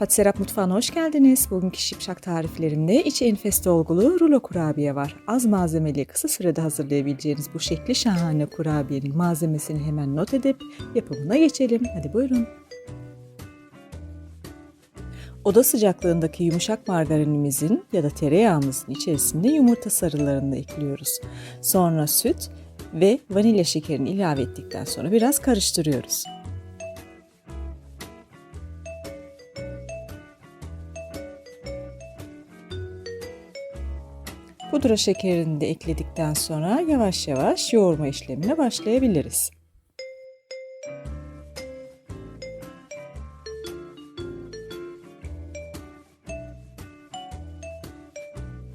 Hadi Serap Mutfağı'na hoş geldiniz. Bugünkü şipşak tariflerimde içi enfes dolgulu rulo kurabiye var. Az malzemeli kısa sürede hazırlayabileceğiniz bu şekli şahane kurabiyenin malzemesini hemen not edip yapımına geçelim. Hadi buyurun. Oda sıcaklığındaki yumuşak margarinimizin ya da tereyağımızın içerisinde yumurta sarılarını ekliyoruz. Sonra süt ve vanilya şekerini ilave ettikten sonra biraz karıştırıyoruz. Pudra şekerini de ekledikten sonra yavaş yavaş yoğurma işlemine başlayabiliriz.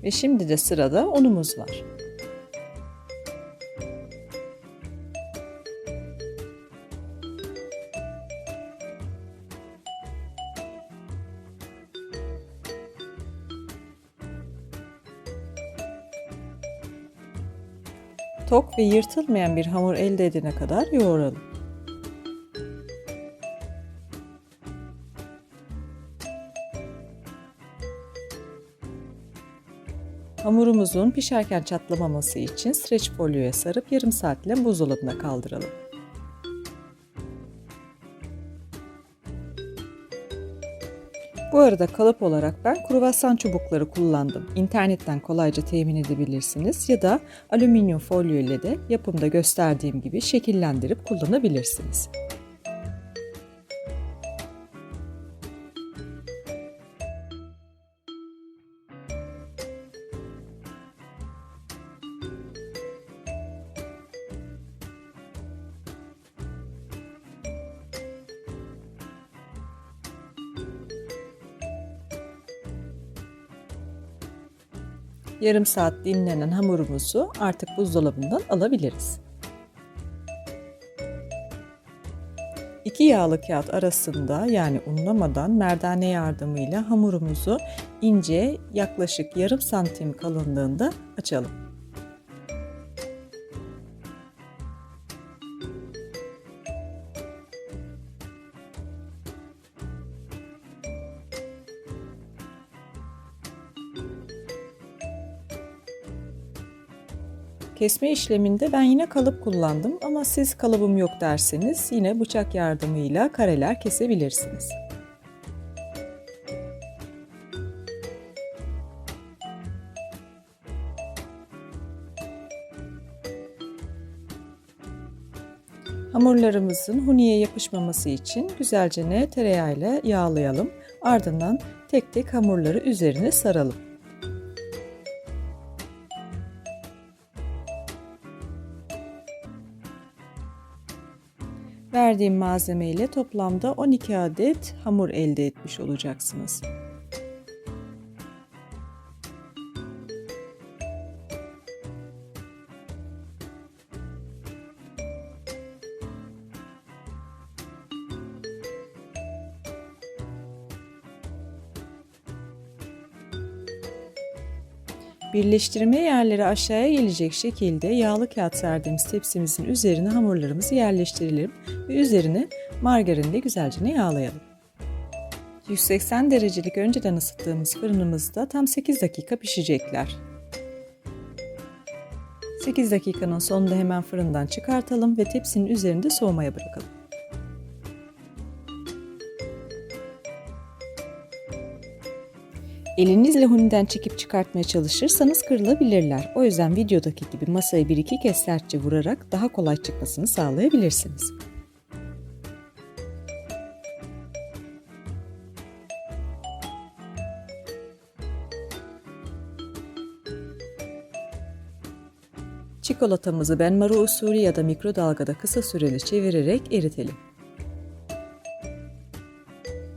Ve şimdi de sırada unumuz var. Tok ve yırtılmayan bir hamur elde edene kadar yoğuralım. Hamurumuzun pişerken çatlamaması için streç folyoya sarıp yarım saatle buzdolabına kaldıralım. Bu arada kalıp olarak ben kruvasan çubukları kullandım. İnternetten kolayca temin edebilirsiniz ya da alüminyum folyo ile de yapımda gösterdiğim gibi şekillendirip kullanabilirsiniz. Yarım saat dinlenen hamurumuzu artık buzdolabından alabiliriz. İki yağlı kağıt arasında yani unlamadan merdane yardımıyla hamurumuzu ince yaklaşık yarım santim kalınlığında açalım. Kesme işleminde ben yine kalıp kullandım ama siz kalıbım yok derseniz yine bıçak yardımıyla kareler kesebilirsiniz. Hamurlarımızın huniye yapışmaması için güzelce ne tereyağıyla yağlayalım. Ardından tek tek hamurları üzerine saralım. Verdiğim malzeme ile toplamda 12 adet hamur elde etmiş olacaksınız. Birleştirme yerleri aşağıya gelecek şekilde yağlı kağıt serdiğimiz tepsimizin üzerine hamurlarımızı yerleştirelim ve üzerine margarinle güzelce yağlayalım. 180 derecelik önceden ısıttığımız fırınımızda tam 8 dakika pişecekler. 8 dakikanın sonunda hemen fırından çıkartalım ve tepsinin üzerinde soğumaya bırakalım. Elinizle huniden çekip çıkartmaya çalışırsanız kırılabilirler. O yüzden videodaki gibi masaya bir iki kez sertçe vurarak daha kolay çıkmasını sağlayabilirsiniz. Çikolatamızı benmari usulü ya da mikrodalgada kısa süreli çevirerek eritelim.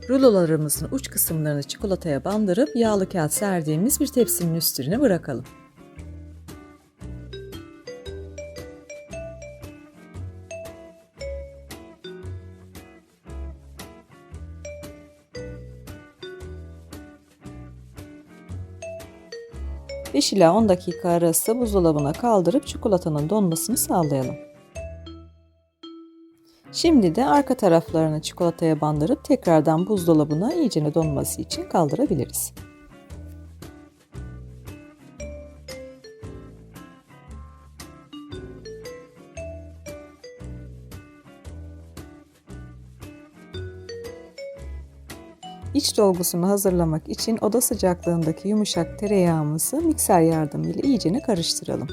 Rulolarımızın uç kısımlarını çikolataya bandırıp yağlı kağıt serdiğimiz bir tepsinin üstüne bırakalım. Beş ila 10 dakika arası buzdolabına kaldırıp çikolatanın donmasını sağlayalım. Şimdi de arka taraflarını çikolataya bandırıp tekrardan buzdolabına iyicene donması için kaldırabiliriz. İç dolgusunu hazırlamak için oda sıcaklığındaki yumuşak tereyağımızı mikser yardımıyla iyicene karıştıralım.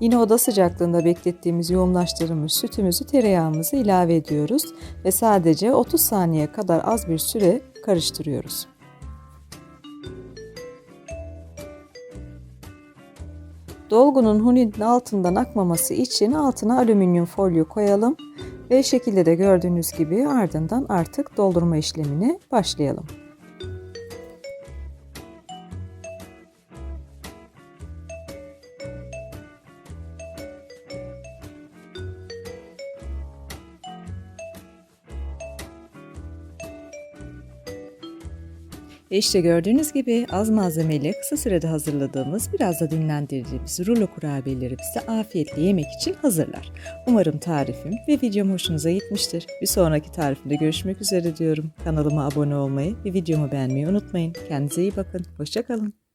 Yine oda sıcaklığında beklettiğimiz yoğunlaştırılmış sütümüzü tereyağımıza ilave ediyoruz ve sadece 30 saniye kadar az bir süre karıştırıyoruz. Dolgunun huninin altından akmaması için altına alüminyum folyo koyalım ve şekilde de gördüğünüz gibi ardından artık doldurma işlemine başlayalım. Ve gördüğünüz gibi az malzemeyle kısa sürede hazırladığımız, biraz da dinlendirdiğimiz rulo kurabiyeleri bize afiyetle yemek için hazırlar. Umarım tarifim ve videom hoşunuza gitmiştir. Bir sonraki tarifimde görüşmek üzere diyorum. Kanalıma abone olmayı ve videomu beğenmeyi unutmayın. Kendinize iyi bakın. Hoşçakalın.